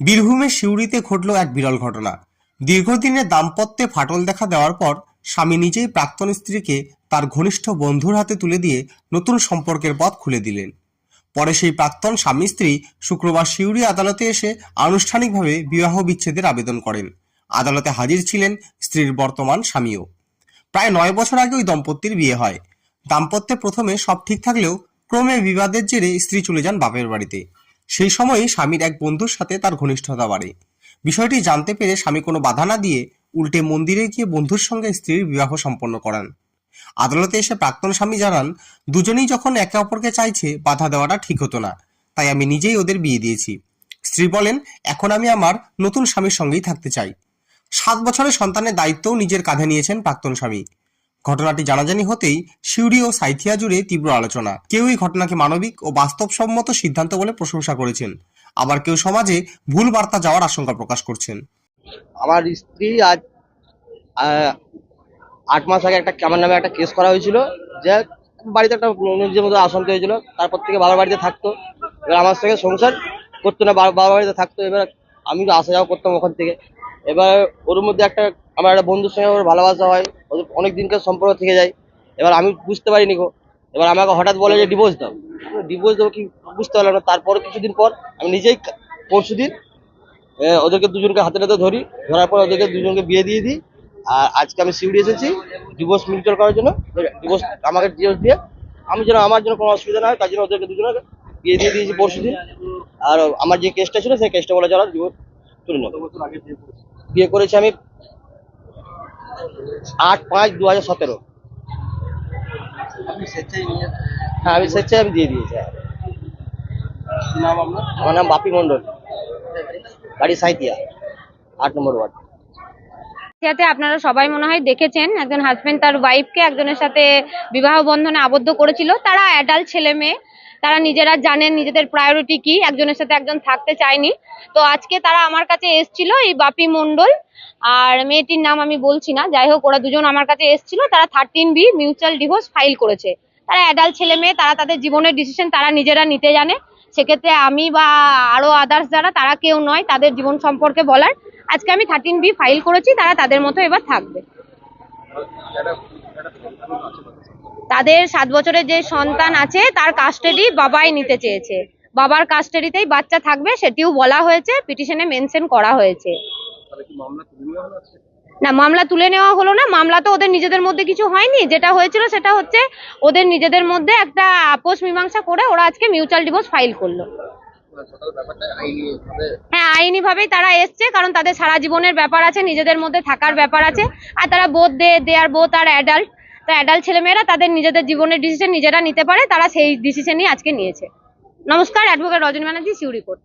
বীরভূমের সিউড়িতে ঘটল এক বিরল ঘটনা। দীর্ঘদিনের দাম্পত্যে ফাটল দেখা দেওয়ার পর স্বামী নিজেই প্রাক্তন স্ত্রীকে তার ঘনিষ্ঠ বন্ধুর হাতে তুলে দিয়ে নতুন সম্পর্কের পথ খুলে দিলেন। পরে সেই প্রাক্তন স্বামী স্ত্রী শুক্রবার সিউড়ি আদালতে এসে আনুষ্ঠানিকভাবে বিবাহ বিচ্ছেদের আবেদন করেন। আদালতে হাজির ছিলেন স্ত্রীর বর্তমান স্বামীও। প্রায় নয় বছর আগে ওই দম্পতির বিয়ে হয়। দাম্পত্যে প্রথমে সব ঠিক থাকলেও ক্রমে বিবাদের জেরে স্ত্রী চলে যান বাপের বাড়িতে। সেই সময়ই স্বামীর এক বন্ধুর সাথে তার ঘনিষ্ঠতা বাড়ে। বিষয়টি জানতে পেরে স্বামী কোনো বাধা না দিয়ে উল্টে মন্দিরে গিয়ে বন্ধুর সঙ্গে স্ত্রীর বিবাহ সম্পন্ন করান। আদালতে এসে প্রাক্তন স্বামী জানান, দুজনেই যখন একে অপরকে চাইছে, বাধা দেওয়াটা ঠিক হতো না। তাই আমি নিজেই ওদের বিয়ে দিয়েছি। স্ত্রী বলেন, এখন আমি আমার নতুন স্বামীর সঙ্গেই থাকতে চাই। সাত বছরের সন্তানের দায়িত্বও নিজের কাঁধে নিয়েছেন প্রাক্তন স্বামী। ঘটনাটি জানাজানি হতেই সিউড়ি ও সাইথিয়া জুড়ে তীব্র আলোচনা। কেউই ঘটনাকে মানবিক ও বাস্তবসম্মত সিদ্ধান্ত বলে প্রশংসা করেছেন। আবার কেউ সমাজে ভুল বার্তা যাওয়ার আশঙ্কা প্রকাশ করছেন। আমার স্ত্রী আজ আট মাস আগে একটা আমার নামে একটা কেস করা হয়েছিল যে বাড়িতে একটা নিজের মধ্যে অশান্তি হয়েছিল তারপর থেকে বাবার বাড়িতে থাকতো। এবার আমার সঙ্গে সংসার করতো না বাবার বাড়িতে থাকতো। এবার আমি আসা যাওয়া করতাম ওখান থেকে। এবার ওর মধ্যে একটা আমার একটা বন্ধুর সঙ্গে ওর ভালোবাসা হয়, ওদের অনেক দিনকার সম্পর্ক থেকে যায়। এবার আমি বুঝতে পারিনি গো। এবার আমাকে হঠাৎ বলে যে ডিভোর্স দাও। ডিভোর্স দেবো কি? বুঝতে পারলাম না। তারপর কিছুদিন পর আমি নিজেই পরশু দিন ওদেরকে দুজনকে হাতে হাতে ধরি। ধরার পর ওদেরকে দুজনকে বিয়ে দিয়ে দিই। আর আজকে আমি সিউড়ি এসেছি ডিভোর্স মিউচুয়াল করার জন্য। ডিভোর্স আমাকে ডিভোর্স দিয়ে আমি যেন আমার জন্য কোনো অসুবিধা না হয়, তার জন্য ওদেরকে দুজনকে বিয়ে দিয়ে দিয়েছি পরশু দিন আর আমার যে কেসটা ছিল, সেই কেসটা বলে চলা ডিভোর্স তুলে নেব। বিয়ে করেছি আমি আট পাঁচ দু হাজার সতেরো। হ্যাঁ আমি স্বেচ্ছায় আমি দিয়ে দিয়েছি হ্যাঁ। আমার নাম বাপি মন্ডল বাড়ি সাইতিয়া আট নম্বর ওয়ার্ড। আপনারা সবাই মনে হয় দেখেছেন একজন হাজবেন্ড তার ওয়াইফকে একজনের সাথে বিবাহ বন্ধনে আবদ্ধ করেছিল। তারা অ্যাডাল্ট ছেলে মেয়ে তারা নিজেরা জানেন নিজেদের প্রায়োরিটি কি, একজনের সাথে একজন থাকতে চায়নি। তো আজকে তারা আমার কাছে এসছিল এই বাপি মন্ডল আর মেয়েটির নাম আমি বলছি না, যাই হোক ওরা দুজন আমার কাছে এসছিল, তারা thirteen B mutual divorce file করেছে। তারা অ্যাডাল্ট ছেলে মেয়ে, তারা তাদের জীবনের ডিসিশন তারা নিজেরা নিতে জানে। সেক্ষেত্রে আমি বা আরও আদার্স যারা, তারা কেউ নয়, তাদের জীবন সম্পর্কে বলার। আজকে আমি থার্টিন বি ফাইল করেছি, তারা তাদের মতো এবার থাকবে। তাদের সাত বছরের যে সন্তান আছে তার কাস্টাডি বাবাই নিতে চেয়েছে। বাবার কাস্টাডিতেই বাচ্চা থাকবে সেটিও বলা হয়েছে পিটিশনে মেনশন করা হয়েছে। না মামলা তুলে নেওয়া হলো না মামলা তো ওদের নিজেদের মধ্যে কিছু হয়নি। যেটা হয়েছিল সেটা হচ্ছে ওদের নিজেদের মধ্যে একটা আপোষ মীমাংসা করে ওরা আজকে মিউচুয়াল ডিভোর্স ফাইল করল। হ্যাঁ আইনি ভাবেই তারা এসছে কারণ তাদের সারা জীবনের ব্যাপার আছে নিজেদের মধ্যে থাকার ব্যাপার আছে। আর তারা বোধ দে দে আর বোধ আর অ্যাডাল্ট তো অ্যাডাল্ট ছেলেমেয়েরা তাদের নিজেদের জীবনের ডিসিশন নিজেরা নিতে পারে, তারা সেই ডিসিশনই আজকে নিয়েছে। নমস্কার অ্যাডভোকেট রজনী ব্যানার্জি সিউড়ি কোর্ট